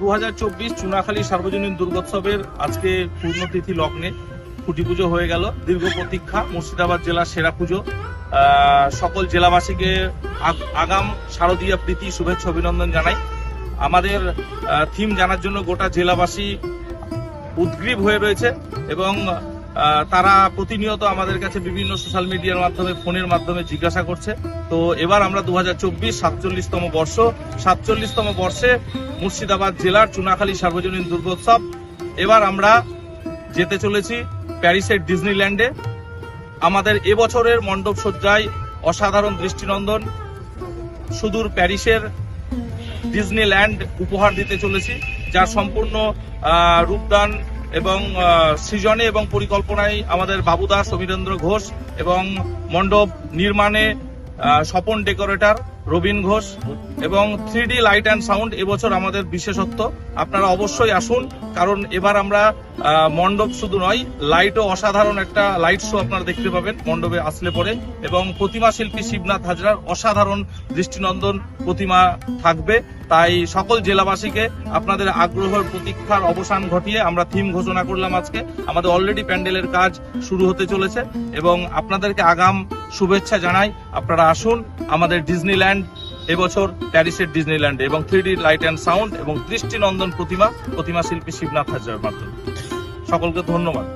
দু হাজার চব্বিশ চুনাখালী সার্বজনীন দুর্গোৎসবের আজকে পূর্ণতিথি লগ্নে খুঁটি পুজো হয়ে গেল। দীর্ঘ প্রতীক্ষা, মুর্শিদাবাদ জেলার সেরা পুজো। সকল জেলাবাসীকে আগ- আগাম শারদীয় প্রীতি, শুভেচ্ছা, অভিনন্দন জানাই। আমাদের থিম জানার জন্য গোটা জেলাবাসী উদ্গ্রীব হয়ে রয়েছে এবং তারা প্রতিনিয়ত আমাদের কাছে বিভিন্ন সোশ্যাল মিডিয়ার মাধ্যমে ফোনের মাধ্যমে জিজ্ঞাসা করছে। তো এবার আমরা দু হাজার চব্বিশ সাতচল্লিশতম বর্ষ, সাতচল্লিশতম বর্ষে মুর্শিদাবাদ জেলার চুনাখালী সার্বজনীন দুর্গোৎসব। এবার আমরা যেতে চলেছি প্যারিসের ডিজনিল্যান্ডে। আমাদের এবছরের মণ্ডপ সজ্জায় অসাধারণ দৃষ্টিনন্দন। সুদূর প্যারিসের ডিজনিল্যান্ড উপহার দিতে চলেছি, যার সম্পূর্ণ রূপদান এবং সৃজনে এবং পরিকল্পনায় আমাদের বাবুদাস সমীরেন্দ্র ঘোষ এবং মণ্ডপ নির্মাণে স্বপন ডেকোরেটর, রবীন ঘোষ এবং three D light and sound এবছর আমাদের বিশেষত্ব। আপনারা অবশ্যই আসুন, কারণ এবার আমরা মণ্ডপ শুধু নয়, লাইটও অসাধারণ একটা লাইট শো আপনারা দেখতে পাবেন মণ্ডপে আসলে পরে এবং প্রতিমা শিল্পী শিবনাথ হাজরার অসাধারণ দৃষ্টিনন্দন প্রতিমা থাকবে। তাই সকল জেলাবাসীকে আপনাদের আগ্রহের প্রতীক্ষার অবসান ঘটিয়ে আমরা থিম ঘোষণা করলাম আজকে। আমাদের অলরেডি প্যান্ডেলের কাজ শুরু হতে চলেছে। এবং আপনাদেরকে আগাম শুভেচ্ছা জানাই। আপনারা আসুন আমাদের ডিজনিল্যান্ড এবছর প্যারিসের ডিজনিল্যান্ডে এবং three D light and sound এবং দৃষ্টিনন্দন প্রতিমা প্রতিমা শিল্পী শিবনাথ হাজার মাধ্যমে। সকলকে ধন্যবাদ।